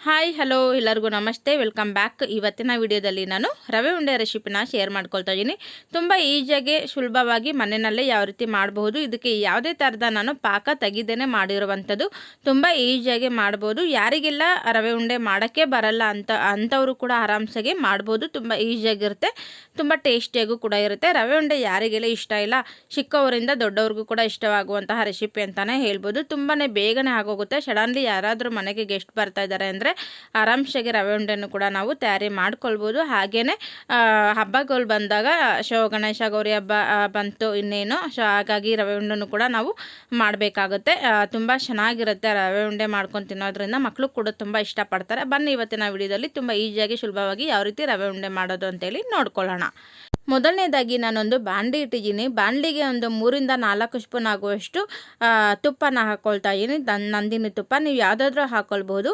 Hi hello ಎಲ್ಲರಿಗೂ ನಮಸ್ತೆ. Welcome back ಇವತ್ತಿನ ವಿಡಿಯೋದಲ್ಲಿ ನಾನು ರವೆ ಉಂಡೆ ರೆಸಿಪಿನ ಶೇರ್ ಮಾಡ್ಕೊಳ್ತಾ ಇದ್ದೀನಿ. ತುಂಬ ಈಸಿಯಾಗಿ ಸುಲಭವಾಗಿ ಮನೆಯಲ್ಲೇ ಯಾವ ರೀತಿ ಮಾಡಬಹುದು, ಇದಕ್ಕೆ ಯಾವುದೇ ಥರದ ನಾನು ಪಾಕ ತೆಗಿದೇನೆ ಮಾಡಿರುವಂಥದ್ದು. ತುಂಬ ಈಸಿಯಾಗಿ ಮಾಡ್ಬೋದು ಯಾರಿಗೆಲ್ಲ ರವೆ ಉಂಡೆ ಮಾಡೋಕ್ಕೆ ಬರಲ್ಲ ಅಂತ, ಅಂಥವರು ಕೂಡ ಆರಾಮ್ಸಾಗಿ ಮಾಡ್ಬೋದು. ತುಂಬ ಈಜಿಯಾಗಿರುತ್ತೆ. ತುಂಬ ಟೇಸ್ಟಿಯಾಗೂ ಕೂಡ ಇರುತ್ತೆ. ರವೆ ಉಂಡೆ ಯಾರಿಗೆಲ್ಲ ಇಷ್ಟ ಇಲ್ಲ, ಚಿಕ್ಕವರಿಂದ ದೊಡ್ಡವ್ರಿಗೂ ಕೂಡ ಇಷ್ಟವಾಗುವಂತಹ ರೆಸಿಪಿ ಅಂತಲೇ ಹೇಳ್ಬೋದು. ತುಂಬಾ ಬೇಗನೆ ಆಗೋಗುತ್ತೆ. ಸಡನ್ಲಿ ಯಾರಾದರೂ ಮನೆಗೆ ಗೆಸ್ಟ್ ಬರ್ತಾ ಇದ್ದಾರೆ ಅಂದರೆ ಆರಾಮ್ಸಾಗಿ ರವೆ ಉಂಡೆಯನ್ನು ಕೂಡ ನಾವು ತಯಾರಿ ಮಾಡ್ಕೊಳ್ಬೋದು. ಹಾಗೆಯೇ ಹಬ್ಬಗಳು ಬಂದಾಗ ಶೋ ಗಣೇಶ, ಗೌರಿ ಹಬ್ಬ ಬಂತು ಇನ್ನೇನು ಸೊ ಹಾಗಾಗಿ ರವೆ ಉಂಡೆನೂ ಕೂಡ ನಾವು ಮಾಡಬೇಕಾಗುತ್ತೆ. ತುಂಬ ಚೆನ್ನಾಗಿರುತ್ತೆ ರವೆ ಉಂಡೆ ಮಾಡ್ಕೊಂಡು ತಿನ್ನೋದ್ರಿಂದ. ಮಕ್ಕಳು ಕೂಡ ತುಂಬ ಇಷ್ಟಪಡ್ತಾರೆ. ಬನ್ನಿ ಇವತ್ತಿನ ವಿಡಿಯೋದಲ್ಲಿ ತುಂಬ ಈಸಿಯಾಗಿ, ಸುಲಭವಾಗಿ ಯಾವ ರೀತಿ ರವೆ ಉಂಡೆ ಮಾಡೋದು ಅಂತೇಳಿ ನೋಡ್ಕೊಳ್ಳೋಣ. ಮೊದಲನೇದಾಗಿ ನಾನೊಂದು ಬಾಂಡ್ಲಿ ಇಟ್ಟಿದ್ದೀನಿ. ಬಾಂಡ್ಲಿಗೆ ಒಂದು ಮೂರಿಂದ ನಾಲ್ಕು ಸ್ಪೂನ್ ಆಗುವಷ್ಟು ತುಪ್ಪನ ಹಾಕ್ಕೊಳ್ತಾ ಇದ್ದೀನಿ. ನಂದಿನಿ ತುಪ್ಪ. ನೀವು ಯಾವುದಾದ್ರೂ ಹಾಕ್ಕೊಳ್ಬೋದು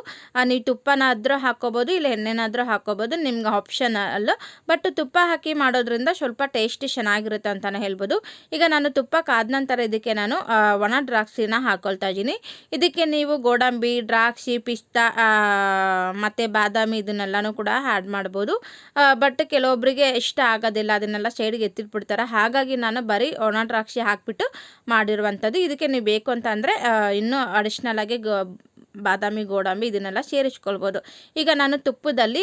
ನೀವು ತುಪ್ಪನಾದರೂ ಹಾಕ್ಕೋಬೋದು ಇಲ್ಲ ಎಣ್ಣೆನಾದರೂ ಹಾಕ್ಕೋಬೋದು ನಿಮ್ಗೆ ಆಪ್ಷನ್ ಅಲ್ಲ ಬಟ್ ತುಪ್ಪ ಹಾಕಿ ಮಾಡೋದ್ರಿಂದ ಸ್ವಲ್ಪ ಟೇಸ್ಟಿ ಚೆನ್ನಾಗಿರುತ್ತೆ ಅಂತಲೇ ಹೇಳ್ಬೋದು. ಈಗ ನಾನು ತುಪ್ಪ ಕಾದ ನಂತರ ಇದಕ್ಕೆ ನಾನು ಒಣ ದ್ರಾಕ್ಷಿನ ಹಾಕ್ಕೊಳ್ತಾ ಇದ್ದೀನಿ. ಇದಕ್ಕೆ ನೀವು ಗೋಡಂಬಿ, ದ್ರಾಕ್ಷಿ, ಪಿಸ್ತಾ ಮತ್ತು ಬಾದಾಮಿ ಇದನ್ನೆಲ್ಲನೂ ಕೂಡ ಆ್ಯಡ್ ಮಾಡ್ಬೋದು. ಬಟ್ ಕೆಲವೊಬ್ಬರಿಗೆ ಇಷ್ಟ ಆಗೋದಿಲ್ಲ. ಅದನ್ನೆಲ್ಲ ಸೈಡ್ಗೆ ಎತ್ತಿಟ್ಬಿಡ್ತಾರೆ. ಹಾಗಾಗಿ ನಾನು ಬರೀ ಒಣ ದ್ರಾಕ್ಷಿ ಹಾಕಿಬಿಟ್ಟು ಮಾಡಿರುವಂಥದ್ದು. ಇದಕ್ಕೆ ನೀವು ಬೇಕು ಅಂತ ಅಂದರೆ ಇನ್ನೂ ಅಡಿಷ್ನಲ್ ಆಗಿ ಬಾದಾಮಿ, ಗೋಡಂಬಿ ಇದನ್ನೆಲ್ಲ ಸೇರಿಸ್ಕೊಳ್ಬೋದು. ಈಗ ನಾನು ತುಪ್ಪದಲ್ಲಿ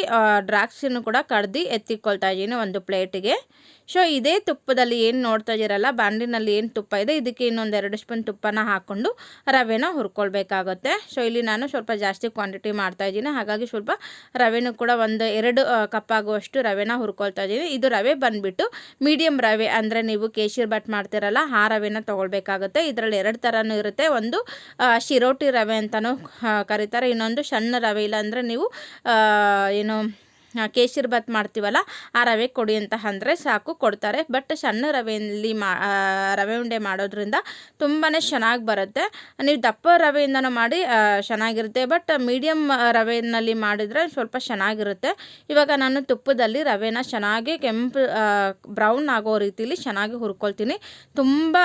ದ್ರಾಕ್ಷಿನೂ ಕೂಡ ಕಡ್ದು ಎತ್ತಿಕೊಳ್ತಾ ಇದ್ದೀನಿ ಒಂದು ಪ್ಲೇಟಿಗೆ ಸೊ ಇದೇ ತುಪ್ಪದಲ್ಲಿ ಏನು ನೋಡ್ತಾ ಇದ್ದೀರಲ್ಲ, ಬಾಂಡಿನಲ್ಲಿ ಏನು ತುಪ್ಪ ಇದೆ, ಇದಕ್ಕೆ ಇನ್ನೊಂದು ಎರಡು ಸ್ಪೂನ್ ತುಪ್ಪನ ಹಾಕ್ಕೊಂಡು ರವೆನ ಹುರ್ಕೊಳ್ಬೇಕಾಗುತ್ತೆ. ಸೊ ಇಲ್ಲಿ ನಾನು ಸ್ವಲ್ಪ ಜಾಸ್ತಿ ಕ್ವಾಂಟಿಟಿ ಮಾಡ್ತಾ ಇದ್ದೀನಿ. ಹಾಗಾಗಿ ಸ್ವಲ್ಪ ರವೆನೂ ಕೂಡ ಒಂದು ಎರಡು ಕಪ್ ಆಗುವಷ್ಟು ರವೆನ ಹುರ್ಕೊಳ್ತಾ ಇದ್ದೀನಿ. ಇದು ರವೆ ಬಂದುಬಿಟ್ಟು ಮೀಡಿಯಮ್ ರವೆ ಅಂದರೆ ನೀವು ಕೇಶಿರ್ ಬಟ್ ಮಾಡ್ತಿರಲ್ಲ, ಆ ರವೆನ ತೊಗೊಳ್ಬೇಕಾಗುತ್ತೆ. ಇದರಲ್ಲಿ ಎರಡು ಥರನೂ ಇರುತ್ತೆ. ಒಂದು ಶಿರೋಟಿ ರವೆ ಅಂತಲೂ ಕರೀತಾರೆ. ಇನ್ನೊಂದು, ಸಣ್ಣ ರವೆ ಇಲ್ಲ ಅಂದರೆ ನೀವು ಏನು ಕೇಸರಿ ಬಾತ್ ಮಾಡ್ತೀವಲ್ಲ, ಆ ರವೆ ಕೊಡಿ ಅಂತ ಅಂದರೆ ಸಾಕು, ಕೊಡ್ತಾರೆ. ಬಟ್ ಸಣ್ಣ ರವೆಯಲ್ಲಿ ಮಾ ರವೆ ಉಂಡೆ ಮಾಡೋದ್ರಿಂದ ತುಂಬಾ ಚೆನ್ನಾಗಿ ಬರುತ್ತೆ. ನೀವು ದಪ್ಪ ರವೆಯಿಂದನೂ ಮಾಡಿ ಚೆನ್ನಾಗಿರುತ್ತೆ. ಬಟ್ ಮೀಡಿಯಮ್ ರವೆಯಲ್ಲಿ ಮಾಡಿದರೆ ಸ್ವಲ್ಪ ಚೆನ್ನಾಗಿರುತ್ತೆ. ಇವಾಗ ನಾನು ತುಪ್ಪದಲ್ಲಿ ರವೆನ ಚೆನ್ನಾಗಿ ಕೆಂಪು ಬ್ರೌನ್ ಆಗೋ ರೀತಿಲಿ ಚೆನ್ನಾಗಿ ಹುರ್ಕೊಳ್ತೀನಿ. ತುಂಬ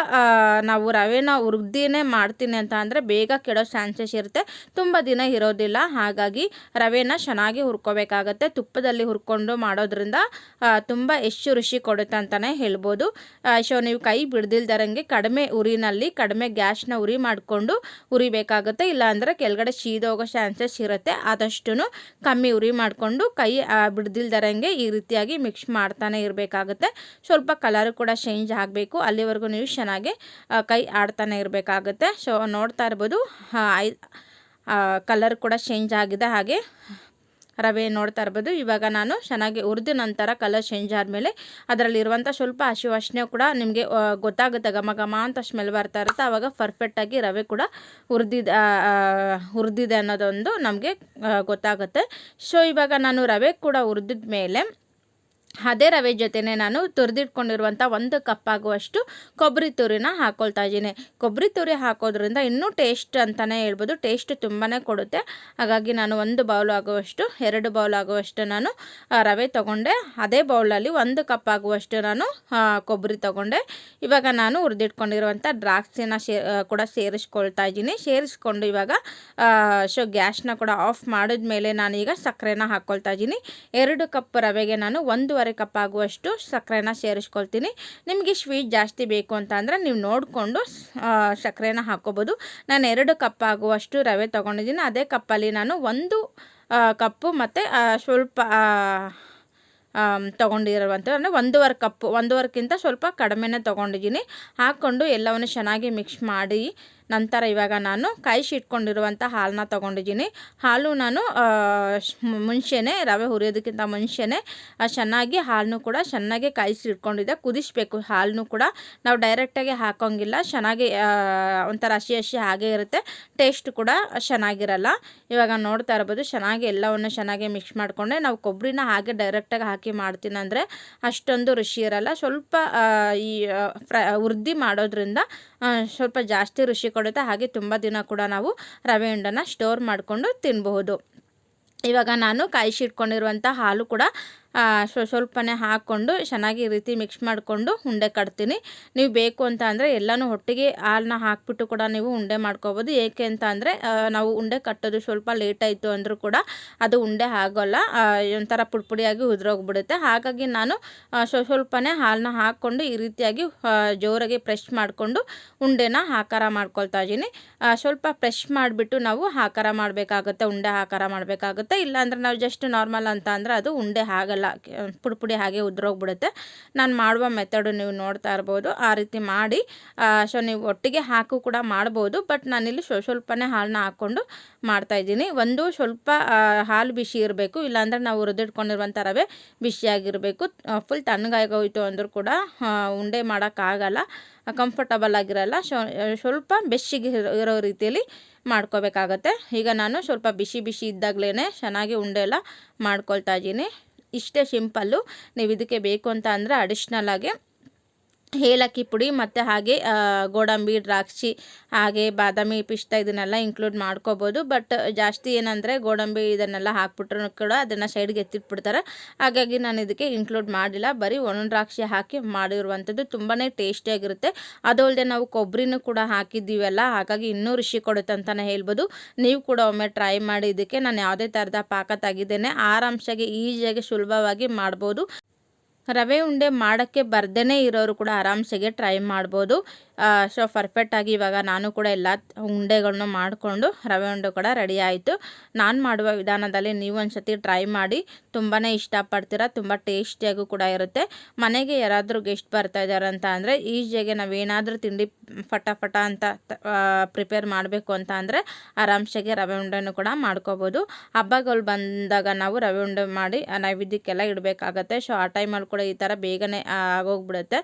ನಾವು ರವೆನ ಹುರ್ದಿನೇ ಮಾಡ್ತೀನಿ ಅಂತ ಅಂದರೆ ಬೇಗ ಕೆಡೋ ಚಾನ್ಸಸ್ ಇರುತ್ತೆ. ತುಂಬ ದಿನ ಇರೋದಿಲ್ಲ. ಹಾಗಾಗಿ ರವೆನ ಚೆನ್ನಾಗಿ ಹುರ್ಕೋಬೇಕಾಗತ್ತೆ. ತುಪ್ಪ ತುಪ್ಪದಲ್ಲಿ ಹುರ್ಕೊಂಡು ಮಾಡೋದ್ರಿಂದ ತುಂಬ ಹೆಚ್ಚು ರುಚಿ ಕೊಡುತ್ತೆ ಅಂತಲೇ ಹೇಳ್ಬೋದು. ಸೊ ನೀವು ಕೈ ಬಿಡ್ದಿಲ್ದರಂಗೆ ಕಡಿಮೆ ಉರಿನಲ್ಲಿ, ಕಡಿಮೆ ಗ್ಯಾಸ್ನ ಉರಿ ಮಾಡಿಕೊಂಡು ಉರಿಬೇಕಾಗುತ್ತೆ. ಇಲ್ಲಾಂದರೆ ಕೆಳಗಡೆ ಸೀದೋಗೋ ಚಾನ್ಸಸ್ ಇರುತ್ತೆ. ಆದಷ್ಟು ಕಮ್ಮಿ ಉರಿ ಮಾಡಿಕೊಂಡು ಕೈ ಬಿಡ್ದಿಲ್ದರಂಗೆ ಈ ರೀತಿಯಾಗಿ ಮಿಕ್ಸ್ ಮಾಡ್ತಾನೆ ಇರಬೇಕಾಗುತ್ತೆ. ಸ್ವಲ್ಪ ಕಲರ್ ಕೂಡ ಚೇಂಜ್ ಆಗಬೇಕು. ಅಲ್ಲಿವರೆಗೂ ನೀವು ಚೆನ್ನಾಗಿ ಕೈ ಆಡ್ತಾನೆ ಇರಬೇಕಾಗುತ್ತೆ. ಸೊ ನೋಡ್ತಾ ಇರ್ಬೋದು. ಕಲರ್ ಕೂಡ ಚೇಂಜ್ ಆಗಿದೆ ಹಾಗೆ. ರವೆ ನೋಡ್ತಾ ಇರ್ಬೋದು. ಇವಾಗ ನಾನು ಚೆನ್ನಾಗಿ ಹುರಿದ ನಂತರ ಕಲರ್ ಚೇಂಜ್ ಆದಮೇಲೆ ಅದರಲ್ಲಿರುವಂಥ ಸ್ವಲ್ಪ ಹಸಿ ಕೂಡ ನಿಮಗೆ ಗೊತ್ತಾಗುತ್ತೆ. ಘಮ ಘಮ ಅಂತ ಸ್ಮೆಲ್ ಬರ್ತಾ ಇರುತ್ತೆ. ಆವಾಗ ಪರ್ಫೆಕ್ಟಾಗಿ ರವೆ ಕೂಡ ಹುರಿದಿದೆ ಹುರಿದಿದೆ ಅನ್ನೋದೊಂದು ನಮಗೆ ಗೊತ್ತಾಗುತ್ತೆ. ಸೊ ಇವಾಗ ನಾನು ರವೆ ಕೂಡ ಹುರಿದಿದ ಮೇಲೆ ಅದೇ ರವೆ ಜೊತೆನೆ ನಾನು ತುರಿದಿಟ್ಕೊಂಡಿರುವಂಥ ಒಂದು ಕಪ್ ಆಗುವಷ್ಟು ಕೊಬ್ಬರಿ ತುರಿನ ಹಾಕ್ಕೊಳ್ತಾ ಇದ್ದೀನಿ. ಕೊಬ್ಬರಿ ತುರಿ ಹಾಕೋದ್ರಿಂದ ಇನ್ನೂ ಟೇಸ್ಟ್ ಅಂತಲೇ ಹೇಳ್ಬೋದು. ಟೇಸ್ಟ್ ತುಂಬಾ ಕೊಡುತ್ತೆ. ಹಾಗಾಗಿ ನಾನು ಒಂದು ಬೌಲ್ ಆಗುವಷ್ಟು, ಎರಡು ಬೌಲ್ ಆಗುವಷ್ಟು ನಾನು ರವೆ ತೊಗೊಂಡೆ. ಅದೇ ಬೌಲಲ್ಲಿ ಒಂದು ಕಪ್ ಆಗುವಷ್ಟು ನಾನು ಕೊಬ್ಬರಿ ತೊಗೊಂಡೆ. ಇವಾಗ ನಾನು ಹುರಿದಿಟ್ಕೊಂಡಿರುವಂಥ ದ್ರಾಕ್ಷಿನ ಸೇ ಕೂಡ ಸೇರಿಸ್ಕೊಳ್ತಾ ಇದ್ದೀನಿ. ಸೇರಿಸ್ಕೊಂಡು ಇವಾಗ ಸೊ, ಗ್ಯಾಸ್ನ ಕೂಡ ಆಫ್ ಮಾಡಿದ್ಮೇಲೆ ನಾನೀಗ ಸಕ್ಕರೆನ ಹಾಕ್ಕೊಳ್ತಾ ಇದ್ದೀನಿ. ಎರಡು ಕಪ್ ರವೆಗೆ ನಾನು ಒಂದೂವರೆ ಒಂದೂವರೆ ಕಪ್ ಆಗುವಷ್ಟು ಸಕ್ಕರೆನ ಸೇರಿಸ್ಕೊಳ್ತೀನಿ. ನಿಮಗೆ ಸ್ವೀಟ್ ಜಾಸ್ತಿ ಬೇಕು ಅಂತ ಅಂದರೆ ನೀವು ನೋಡಿಕೊಂಡು ಸಕ್ಕರೆನ ಹಾಕೋಬೋದು. ನಾನು ಎರಡು ಕಪ್ ಆಗುವಷ್ಟು ರವೆ ತೊಗೊಂಡಿದ್ದೀನಿ. ಅದೇ ಕಪ್ಪಲ್ಲಿ ನಾನು ಒಂದು ಕಪ್ಪು ಮತ್ತು ಸ್ವಲ್ಪ ತೊಗೊಂಡಿರುವಂಥ ಅಂದರೆ ಒಂದೂವರೆ ಕಪ್ಪು, ಒಂದೂವರೆಕ್ಕಿಂತ ಸ್ವಲ್ಪ ಕಡಿಮೆನೇ ತೊಗೊಂಡಿದ್ದೀನಿ. ಹಾಕ್ಕೊಂಡು ಎಲ್ಲವನ್ನು ಚೆನ್ನಾಗಿ ಮಿಕ್ಸ್ ಮಾಡಿ ನಂತರ ಇವಾಗ ನಾನು ಕಾಯಿಸಿ ಇಟ್ಕೊಂಡಿರುವಂಥ ಹಾಲನ್ನ ತೊಗೊಂಡಿದ್ದೀನಿ. ಹಾಲು ನಾನು ಮುಂಚೆನೇ, ರವೆ ಹುರಿಯೋದಕ್ಕಿಂತ ಮುಂಚೆನೇ ಚೆನ್ನಾಗಿ ಹಾಲನ್ನು ಕೂಡ ಚೆನ್ನಾಗಿ ಕಾಯಿಸಿ ಇಟ್ಕೊಂಡಿದ್ದೆ ಕುದಿಸ್ಬೇಕು. ಹಾಲನ್ನು ಕೂಡ ನಾವು ಡೈರೆಕ್ಟಾಗಿ ಹಾಕೋಂಗಿಲ್ಲ. ಚೆನ್ನಾಗಿ ಒಂಥರ ಹಸಿ ಹಸಿ ಹಾಗೆ ಇರುತ್ತೆ. ಟೇಸ್ಟ್ ಕೂಡ ಚೆನ್ನಾಗಿರಲ್ಲ. ಇವಾಗ ನೋಡ್ತಾ ಇರ್ಬೋದು, ಚೆನ್ನಾಗಿ ಎಲ್ಲವನ್ನು ಚೆನ್ನಾಗಿ ಮಿಕ್ಸ್ ಮಾಡಿಕೊಂಡೆ. ನಾವು ಕೊಬ್ಬರಿನ ಹಾಗೆ ಡೈರೆಕ್ಟಾಗಿ ಹಾಕಿ ಮಾಡ್ತೀನಿ ಅಂದರೆ ಅಷ್ಟೊಂದು ರುಚಿ ಇರಲ್ಲ. ಸ್ವಲ್ಪ ಈ ಫ್ರೈ ಮಾಡೋದ್ರಿಂದ ಸ್ವಲ್ಪ ಜಾಸ್ತಿ ರುಚಿ ಕೊಡುತ್ತೆ. ಹಾಗೆ ತುಂಬ ದಿನ ಕೂಡ ನಾವು ರವೆ ಉಂಡನ್ನು ಸ್ಟೋರ್ ಮಾಡಿಕೊಂಡು ತಿನ್ನಬಹುದು ಇವಾಗ ನಾನು ಕಾಯಿಸಿಟ್ಕೊಂಡಿರುವಂಥ ಹಾಲು ಕೂಡ ಸ್ವಲ್ಪನೇ ಹಾಕ್ಕೊಂಡು ಚೆನ್ನಾಗಿ ಈ ರೀತಿ ಮಿಕ್ಸ್ ಮಾಡಿಕೊಂಡು ಉಂಡೆ ಕಟ್ತೀನಿ. ನೀವು ಬೇಕು ಅಂತ ಅಂದರೆ ಎಲ್ಲನೂ ಒಟ್ಟಿಗೆ ಹಾಲನ್ನ ಹಾಕ್ಬಿಟ್ಟು ಕೂಡ ನೀವು ಉಂಡೆ ಮಾಡ್ಕೋಬೋದು. ಏಕೆ ಅಂತ ಅಂದರೆ ನಾವು ಉಂಡೆ ಕಟ್ಟೋದು ಸ್ವಲ್ಪ ಲೇಟ್ ಆಯಿತು ಅಂದರೂ ಕೂಡ ಅದು ಉಂಡೆ ಆಗೋಲ್ಲ. ಒಂಥರ ಪುಡಿ ಪುಡಿಯಾಗಿ ಉದುರೋಗ್ಬಿಡುತ್ತೆ. ಹಾಗಾಗಿ ನಾನು ಸ್ವಲ್ಪನೇ ಹಾಲನ್ನ ಹಾಕ್ಕೊಂಡು ಈ ರೀತಿಯಾಗಿ ಜೋರಾಗಿ ಪ್ರೆಶ್ ಮಾಡಿಕೊಂಡು ಉಂಡೆನ ಆಕಾರ ಮಾಡ್ಕೊಳ್ತಾ ಇದ್ದೀನಿ. ಸ್ವಲ್ಪ ಪ್ರೆಶ್ ಮಾಡಿಬಿಟ್ಟು ನಾವು ಆಕಾರ ಮಾಡಬೇಕಾಗುತ್ತೆ, ಉಂಡೆ ಆಕಾರ ಮಾಡಬೇಕಾಗುತ್ತೆ. ಇಲ್ಲಾಂದರೆ ನಾವು ಜಸ್ಟ್ ನಾರ್ಮಲ್ ಅಂತ ಅಂದರೆ ಅದು ಉಂಡೆ ಆಗಲ್ಲ. ಪುಡಿ ಪುಡಿ ಹಾಗೆ ಉದುರೋಗ್ಬಿಡುತ್ತೆ. ನಾನು ಮಾಡುವ ಮೆಥಡು ನೀವು ನೋಡ್ತಾ ಇರ್ಬೋದು. ಆ ರೀತಿ ಮಾಡಿ ಸೊ ನೀವು ಒಟ್ಟಿಗೆ ಹಾಕು ಕೂಡ ಮಾಡ್ಬೋದು. ಬಟ್ ನಾನಿಲ್ಲಿ ಸ್ವ ಸ್ವಲ್ಪನೇ ಹಾಲನ್ನ ಹಾಕ್ಕೊಂಡು ಮಾಡ್ತಾ ಇದ್ದೀನಿ. ಒಂದು ಸ್ವಲ್ಪ ಹಾಲು ಬಿಸಿ ಇರಬೇಕು. ಇಲ್ಲಾಂದರೆ ನಾವು ಹುರಿದಿಟ್ಕೊಂಡಿರುವಂಥ ರವೆ ಬಿಸಿಯಾಗಿರಬೇಕು ಫುಲ್ ತಣ್ಣಗಾಗೋಯ್ತು ಅಂದರೂ ಕೂಡ ಉಂಡೆ ಮಾಡೋಕ್ಕಾಗಲ್ಲ. ಕಂಫರ್ಟಬಲ್ ಆಗಿರಲ್ಲ. ಸ್ವಲ್ಪ ಇರೋ ಇರೋ ರೀತಿಯಲ್ಲಿ ಮಾಡ್ಕೋಬೇಕಾಗತ್ತೆ. ಈಗ ನಾನು ಸ್ವಲ್ಪ ಬಿಸಿ ಬಿಸಿ ಇದ್ದಾಗಲೇ ಚೆನ್ನಾಗಿ ಉಂಡೆ ಎಲ್ಲ ಮಾಡ್ಕೊಳ್ತಾ ಇದ್ದೀನಿ. ಇಷ್ಟೇ ಸಿಂಪಲ್ಲು ನೀವು ಇದಕ್ಕೆ ಬೇಕು ಅಂತ ಅಂದರೆ ಅಡಿಷ್ನಲ್ ಆಗಿ ಏಲಕ್ಕಿ ಪುಡಿ ಮತ್ತು ಹಾಗೆ ಗೋಡಂಬಿ, ದ್ರಾಕ್ಷಿ, ಹಾಗೆ ಬಾದಾಮಿ ಪಿಷ್ಟ ಇದನ್ನೆಲ್ಲ ಇನ್ಕ್ಲೂಡ್ ಮಾಡ್ಕೋಬೋದು. ಬಟ್ ಜಾಸ್ತಿ ಏನಂದರೆ ಗೋಡಂಬಿ ಇದನ್ನೆಲ್ಲ ಹಾಕ್ಬಿಟ್ರು ಕೂಡ ಅದನ್ನು ಸೈಡ್ಗೆ ಎತ್ತಿಟ್ಬಿಡ್ತಾರೆ. ಹಾಗಾಗಿ ನಾನು ಇದಕ್ಕೆ ಇನ್ಕ್ಲೂಡ್ ಮಾಡಿಲ್ಲ. ಬರೀ ಒಣ ದ್ರಾಕ್ಷಿ ಹಾಕಿ ಮಾಡಿರುವಂಥದ್ದು ತುಂಬಾ ಟೇಸ್ಟಿಯಾಗಿರುತ್ತೆ ಅದು ಅಲ್ಲದೆ ನಾವು ಕೊಬ್ಬರಿನೂ ಕೂಡ ಹಾಕಿದ್ದೀವಲ್ಲ, ಹಾಗಾಗಿ ಇನ್ನೂ ರುಚಿ ಕೊಡುತ್ತೆ ಅಂತಲೇ ಹೇಳ್ಬೋದು. ನೀವು ಕೂಡ ಒಮ್ಮೆ ಟ್ರೈ ಮಾಡಿ, ಇದಕ್ಕೆ ನಾನು ಯಾವುದೇ ಥರದ ಪಾಕ ತೆಗಿದ್ದೇನೆ ಆರಾಮ್ಸಾಗಿ ಈಸಿಯಾಗಿ ಸುಲಭವಾಗಿ ಮಾಡ್ಬೋದು. ರವೆ ಉಂಡೆ ಮಾಡೋಕ್ಕೆ ಬರ್ದೇ ಇರೋರು ಕೂಡ ಆರಾಮ್ಸೆಗೆ ಟ್ರೈ ಮಾಡ್ಬೋದು. ಸೊ ಪರ್ಫೆಕ್ಟಾಗಿ ಇವಾಗ ನಾನು ಕೂಡ ಎಲ್ಲ ಉಂಡೆಗಳನ್ನ ಮಾಡಿಕೊಂಡು ರವೆ ಉಂಡೆ ಕೂಡ ರೆಡಿ ಆಯಿತು. ನಾನು ಮಾಡುವ ವಿಧಾನದಲ್ಲಿ ನೀವು ಒಂದು ಸತಿ ಟ್ರೈ ಮಾಡಿ ತುಂಬಾ ಇಷ್ಟಪಡ್ತೀರ, ತುಂಬ ಟೇಸ್ಟಿಯಾಗೂ ಕೂಡ ಇರುತ್ತೆ. ಮನೆಗೆ ಯಾರಾದರೂ ಗೆಸ್ಟ್ ಬರ್ತಾ ಇದ್ದಾರೆ ಅಂತ ಅಂದರೆ ನಾವು ನಾವೇನಾದರೂ ತಿಂಡಿ ಫಟ ಫಟ ಅಂತ ಪ್ರಿಪೇರ್ ಮಾಡಬೇಕು ಅಂತ ಅಂದರೆ, ಆರಾಮ್ಸಾಗಿ ರವೆ ಉಂಡೆನೂ ಕೂಡ ಮಾಡ್ಕೋಬೋದು. ಹಬ್ಬಗಳು ಬಂದಾಗ ನಾವು ರವೆ ಉಂಡೆ ಮಾಡಿ ನೈವೇದ್ಯಕ್ಕೆಲ್ಲ ಇಡಬೇಕಾಗತ್ತೆ. ಸೊ ಆ ಟೈಮಲ್ಲಿ ಕೂಡ ಈ ಥರ ಬೇಗನೆ ಆಗೋಗ್ಬಿಡುತ್ತೆ.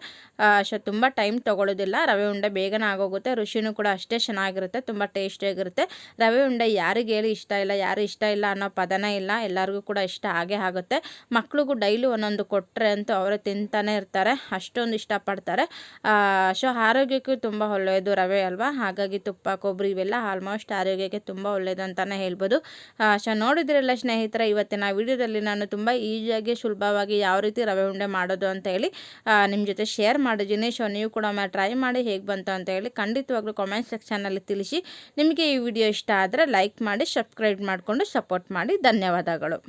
ಸೊ ತುಂಬ ಟೈಮ್ ತೊಗೊಳ್ಳೋದಿಲ್ಲ ರವೆ ಉಂಡೆ ಬೇಗನೆ ಆಗೋಗುತ್ತೆ, ರುಚಿನೂ ಕೂಡ ಅಷ್ಟೇ ಚೆನ್ನಾಗಿರುತ್ತೆ, ತುಂಬ ಟೇಸ್ಟಿಯಾಗಿರುತ್ತೆ. ರವೆ ಉಂಡೆ ಯಾರಿಗೆ ಹೇಳಿ ಇಷ್ಟ ಇಲ್ಲ, ಯಾರು ಇಷ್ಟ ಇಲ್ಲ ಅನ್ನೋ ಪದನೇ ಇಲ್ಲ, ಎಲ್ಲರಿಗೂ ಕೂಡ ಇಷ್ಟ ಆಗೇ ಆಗುತ್ತೆ. ಮಕ್ಳಿಗೂ ಡೈಲಿ ಒಂದೊಂದು ಕೊಟ್ಟರೆ ಅಂತೂ ಅವರೇ ತಿಂತಾನೆ ಇರ್ತಾರೆ, ಅಷ್ಟೊಂದು ಇಷ್ಟಪಡ್ತಾರೆ. ಸೊ ಆರೋಗ್ಯಕ್ಕೂ ತುಂಬ ಒಳ್ಳೆಯದು ರವೆ ಅಲ್ವಾ? ಹಾಗಾಗಿ ತುಪ್ಪ, ಕೊಬ್ಬರಿ ಇವೆಲ್ಲ ಆಲ್ಮೋಸ್ಟ್ ಆರೋಗ್ಯಕ್ಕೆ ತುಂಬ ಒಳ್ಳೆಯದು ಅಂತಲೇ ಹೇಳ್ಬೋದು. ಸೊ ನೋಡಿದ್ರಲ್ಲ ಸ್ನೇಹಿತರೆ, ಇವತ್ತಿನ ವಿಡಿಯೋದಲ್ಲಿ ನಾನು ತುಂಬ ಈಸಿಯಾಗಿ, ಸುಲಭವಾಗಿ ಯಾವ ರೀತಿ ರವೆ ಉಂಡೆ ಮಾಡೋದು ಅಂತ ಹೇಳಿ ನಿಮ್ಮ ಜೊತೆ ಶೇರ್ ಮಾಡಿದ್ದೀನಿ. ಸೊ ನೀವು ಕೂಡ ಟ್ರೈ ಮಾಡಿ ಹೇಗೆ ಬಂತು ಅಂತ ಹೇಳಿ ಖಂಡಿತವಾಗ್ಲೂ ಕಾಮೆಂಟ್ ಸೆಕ್ಷನಲ್ಲಿ ತಿಳಿಸಿ. ನಿಮಗೆ ಈ ವಿಡಿಯೋ ಇಷ್ಟ ಆದರೆ ಲೈಕ್ ಮಾಡಿ ಸಬ್ಸ್ಕ್ರೈಬ್ ಮಾಡಿಕೊಂಡು ಸಪೋರ್ಟ್ ಮಾಡಿ. ಧನ್ಯವಾದಗಳು.